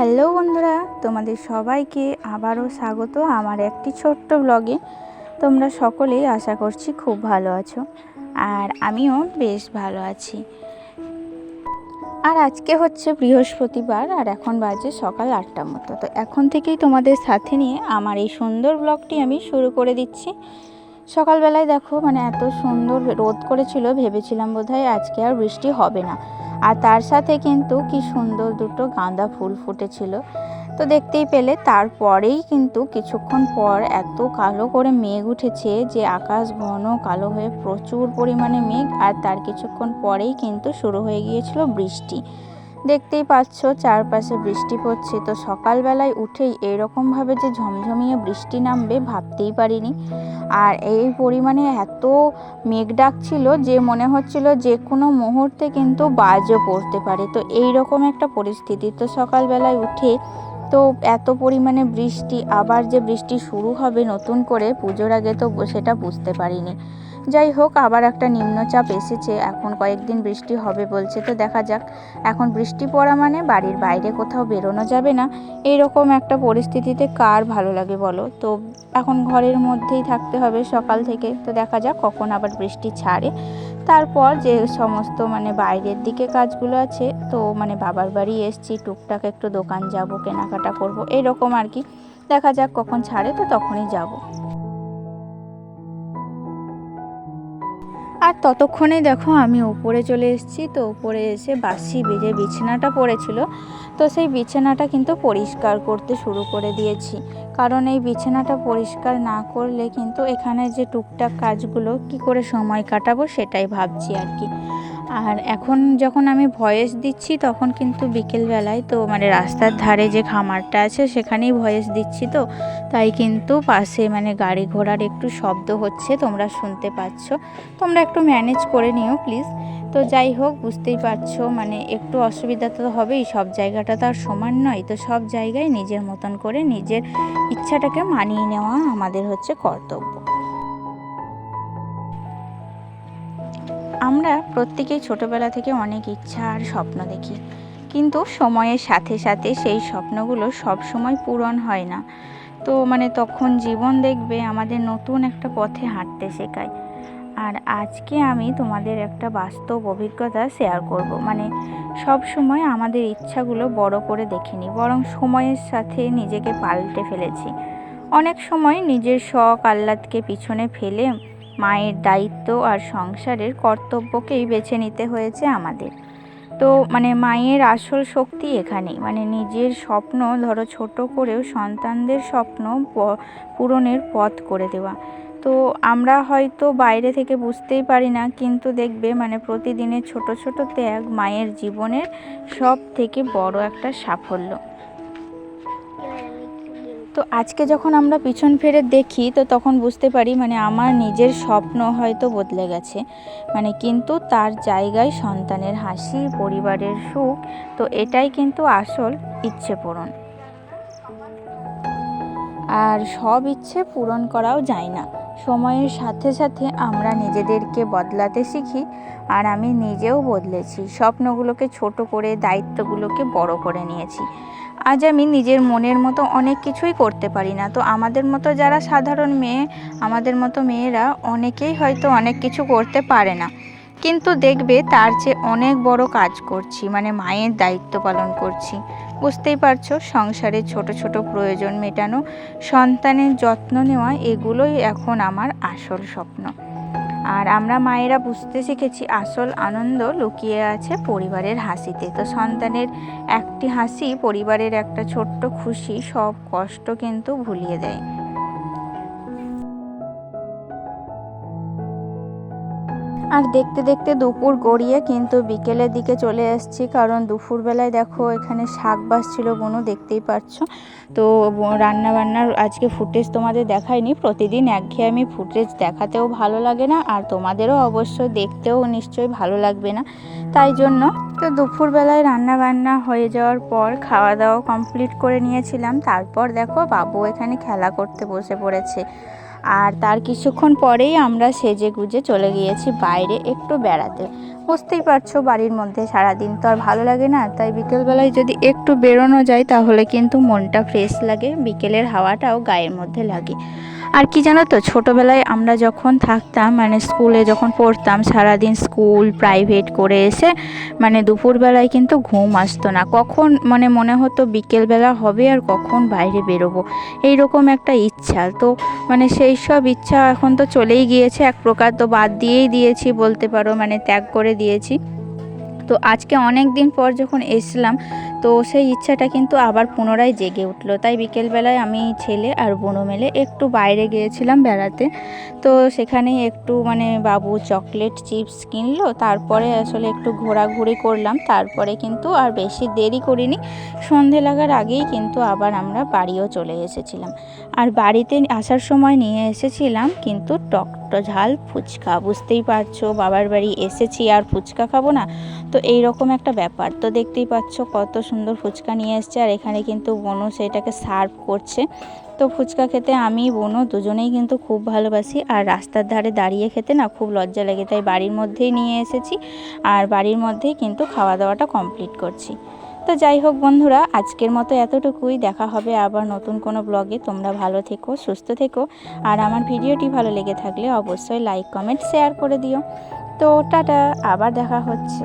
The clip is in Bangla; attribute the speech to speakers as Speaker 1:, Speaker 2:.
Speaker 1: হ্যালো বন্ধুরা, তোমাদের সবাইকে আবারও স্বাগত আমার একটি ছোট্ট ব্লগে। তোমরা সকলেই আশা করছি খুব ভালো আছো আর আমিও বেশ ভালো আছি। আর আজকে হচ্ছে বৃহস্পতিবার আর এখন বাজে সকাল আটটার মতো। তো এখন থেকেই তোমাদের সাথে নিয়ে আমার এই সুন্দর ব্লগটি আমি শুরু করে দিচ্ছি। সকালবেলায় দেখো মানে এত সুন্দর রোদ করেছিল, ভেবেছিলাম বোধহয় আজকে আর বৃষ্টি হবে না। আর তার সাথে কিন্তু কি সুন্দর দুটো গাঁদা ফুল ফুটেছিল। তো দেখতেই পেলে, তারপরেই কিন্তু কিছুক্ষণ পর এত কালো করে মেঘ উঠেছে যে আকাশ ঘন কালো হয়ে প্রচুর পরিমাণে মেঘ, আর তার কিছুক্ষণ পরেই কিন্তু শুরু হয়ে গিয়েছিল বৃষ্টি। দেখতেই পাচ্ছ, চারপাশে বৃষ্টি পড়ছে। তো সকালবেলায় উঠেই এরকমভাবে যে ঝমঝমিয়ে বৃষ্টি নামবে ভাবতেই পারিনি। আর এই পরিমাণে এত মেঘ ডাকছিল যে মনে হচ্ছিল যে কোনো মুহূর্তে কিন্তু বাজও পড়তে পারে। তো এই রকম একটা পরিস্থিতি। তো সকালবেলায় উঠে তো এত পরিমাণে বৃষ্টি, আবার যে বৃষ্টি শুরু হবে নতুন করে, পুজোর আগে তো সেটা বুঝতে পারিনি। যাই হোক, আবার একটা নিম্নচাপ এসেছে। এখন কয়েকদিন বৃষ্টি হবে বলছে তো, দেখা যাক। এখন বৃষ্টি পড়া মানে বাড়ির বাইরে কোথাও বেরোনো যাবে না? এইরকম একটা পরিস্থিতিতে কার ভালো লাগে বলো? তো এখন ঘরের মধ্যেই থাকতে হবে সকাল থেকে। তো দেখা যাক কখন আবার বৃষ্টি ছাড়ে। তারপর যে সমস্ত মানে বাইরের দিকে কাজগুলো আছে, তো মানে বাবার বাড়ি এসছি, টুকটাক একটু দোকান যাব, কেনাকাটা করব, এইরকম আর কি। দেখা যাক কখন ছাড়ে, তো তখনই যাব। আর ততক্ষণে দেখো আমি উপরে চলে এসেছি, তো উপরে এসে বাসি বেজে বিছানাটা পড়েছিল। তো সেই বিছানাটা কিন্তু পরিষ্কার করতে শুরু করে দিয়েছি। কারণ এই বিছানাটা পরিষ্কার না করলে কিন্তু এখানে যে টুকটাক কাজগুলো কি করে সময় কাটাবো সেটাই ভাবছি আর কি। আর এখন যখন আমি ভয়েস দিচ্ছি, তখন কিন্তু বিকেলবেলায় তো মানে রাস্তার ধারে যে খামারটা আছে, সেখানেই ভয়েস দিচ্ছি তো। তাই কিন্তু পাশে মানে গাড়ি ঘোড়ার একটু শব্দ হচ্ছে, তোমরা শুনতে পাচ্ছ। তোমরা একটু ম্যানেজ করে নিও প্লিজ তো যাই হোক, বুঝতেই পারছ মানে একটু অসুবিধা তো হবেই। সব জায়গাটা তো আর সমান নয়, তো সব জায়গায় নিজের মতন করে নিজের ইচ্ছাটাকে মানিয়ে নেওয়া আমাদের হচ্ছে কর্তব্য। আমরা প্রত্যেকেই ছোটবেলা থেকে অনেক ইচ্ছা আর স্বপ্ন দেখি। কিন্তু সময়ের সাথে সাথে সেই স্বপ্নগুলো সব সময় পূরণ হয় না। তো মানে তখন জীবন দেখবে আমাদের নতুন একটা পথে হাঁটতে শেখায়। আর আজকে আমি তোমাদের একটা বাস্তব অভিজ্ঞতা শেয়ার করব। মানে সব সময় আমাদের ইচ্ছাগুলো বড় করে দেখিনি, বরং সময়ের সাথে নিজেকে পাল্টে ফেলেছি। অনেক সময় নিজের শখ আহ্লাদকে পিছনে ফেলে মায়ের দায়িত্ব আর সংসারের কর্তব্যকেই বেছে নিতে হয়েছে আমাদের। তো মানে মায়ের আসল শক্তি এখানেই। মানে নিজের স্বপ্ন, ধরো ছোট করেও সন্তানদের স্বপ্ন পূরণের পথ করে দেওয়া। তো আমরা হয়তো বাইরে থেকে বুঝতেই পারি না, কিন্তু দেখবে মানে প্রতিদিনের ছোট ছোট ত্যাগ মায়ের জীবনের সব থেকে বড় একটা সাফল্য। তো আজকে যখন আমরা পিছন ফেরে দেখি, তো তখন বুঝতে পারি মানে আমার নিজের স্বপ্ন হয়তো বদলে গেছে। মানে কিন্তু তার জায়গায় সন্তানের হাসি, পরিবারের সুখ, তো এটাই কিন্তু আসল ইচ্ছে পূরণ। আর সব ইচ্ছে পূরণ করাও যায় না। সময়ের সাথে সাথে আমরা নিজেদেরকে বদলাতে শিখি আর আমি নিজেও বদলেছি। স্বপ্নগুলোকে ছোট করে, দায়িত্বগুলোকে বড় করে নিয়েছি। আজ আমি নিজের মনের মতো অনেক কিছুই করতে পারি না। তো আমাদের মতো যারা সাধারণ মেয়ে, আমাদের মতো মেয়েরা অনেকেই হয়তো অনেক কিছু করতে পারে না। কিন্তু দেখবে তার চেয়ে অনেক বড় কাজ করছি মানে মায়ের দায়িত্ব পালন করছি। বুঝতেই পারছ সংসারের ছোট ছোট প্রয়োজন মেটানো, সন্তানের যত্ন নেওয়া, এগুলোই এখন আমার আসল স্বপ্ন। আর আমরা মায়েরা বুঝতে শিখেছি, আসল আনন্দ লুকিয়ে আছে পরিবারের হাসিতে। তো সন্তানের একটি হাসি পরিবারের একটা ছোট্ট খুশি সব কষ্ট কিন্তু ভুলিয়ে দেয়। আর দেখতে দেখতে দুপুর গড়িয়ে কিন্তু বিকেলের দিকে চলে এসেছি কারণ দুপুরবেলায় দেখো এখানে শাক বাস ছিল বনু, দেখতেই পাচ্ছ তো রান্না বান্নার আজকে ফুটেজ তোমাদের দেখাইনি, প্রতিদিন একঘেয়েমি ফুটেজ দেখাতেও ভালো লাগে না, আর তোমাদেরও অবশ্যই দেখতেও নিশ্চয়ই ভালো লাগবে না। তাই জন্য তো দুপুরবেলায় রান্না বান্না হয়ে যাওয়ার পর খাওয়া দাওয়া কমপ্লিট করে নিয়েছিলাম, তারপর দেখো বাবু এখানে খেলা করতে বসে পড়েছে। আর তার কিছুক্ষণ পরেই আমরা সেজে গুজে চলে গিয়েছি বাইরে একটু বেড়াতে। বুঝতেই পারছ বাড়ির মধ্যে সারাদিন তো আর ভালো লাগে না, তাই বিকেলবেলায় যদি একটু বেরোনো যায় তাহলে কিন্তু মনটা ফ্রেশ লাগে, বিকেলের হাওয়াটাও গায়ের মধ্যে লাগে। আর কি জানো তো, ছোটোবেলায় আমরা যখন থাকতাম মানে স্কুলে যখন পড়তাম, সারাদিন স্কুল প্রাইভেট করে এসে মানে দুপুরবেলায় কিন্তু ঘুম আসতো না। কখন মানে মনে হতো বিকেলবেলা হবে আর কখন বাইরে বেরোবো। এইরকম একটা ইচ্ছা। তো মানে সেই সব ইচ্ছা এখন তো চলেই গিয়েছে। এক প্রকার তো বাদ দিয়েই দিয়েছি বলতে পারো মানে ত্যাগ করে দিয়েছি। তো আজকে অনেক দিন পর যখন এসলাম তো সেই ইচ্ছাটা কিন্তু আবার পুনরায় জেগে উঠল। তাই বিকেলবেলায় আমি ছেলে আর বোনো মেলে একটু বাইরে গিয়েছিলাম বেড়াতে। তো সেখানে একটু মানে বাবু চকলেট চিপস কিনলো, তারপরে আসলে একটু ঘোরাঘুরি করলাম। তারপরে কিন্তু আর বেশি দেরি করিনি, সন্ধে লাগার আগেই কিন্তু আবার আমরা বাড়িও চলে এসেছিলাম। আর বাড়িতে আসার সময় নিয়ে এসেছিলাম কিন্তু টক ঝাল, ফুচকা। বুঝতেই পারছ, বাবার বাড়ি এসেছি, আর ফুচকা খাব না? তো এই রকম একটা ব্যাপার। তো দেখতেই পাচ্ছ কত সুন্দর ফুচকা নিয়ে এসছে, আর এখানে কিন্তু বনু সেটাকে সার্ভ করছে। তো ফুচকা খেতে আমি বোনও দুজনেই কিন্তু খুব ভালোবাসি, আর রাস্তার ধারে দাঁড়িয়ে খেতে না খুব লজ্জা লাগে। তাই বাড়ির মধ্যেই নিয়ে এসেছি, আর বাড়ির মধ্যেই কিন্তু খাওয়া দাওয়াটা কমপ্লিট করছি। তো যাই হোক বন্ধুরা, আজকের মতো এতটুকুই। দেখা হবে আবার নতুন কোনো ব্লগে তোমরা ভালো থেকো, সুস্থ থেকো। আর আমার ভিডিওটি ভালো লেগে থাকলে অবশ্যই লাইক কমেন্ট শেয়ার করে দিও। তো টাটা, আবার দেখা হচ্ছে।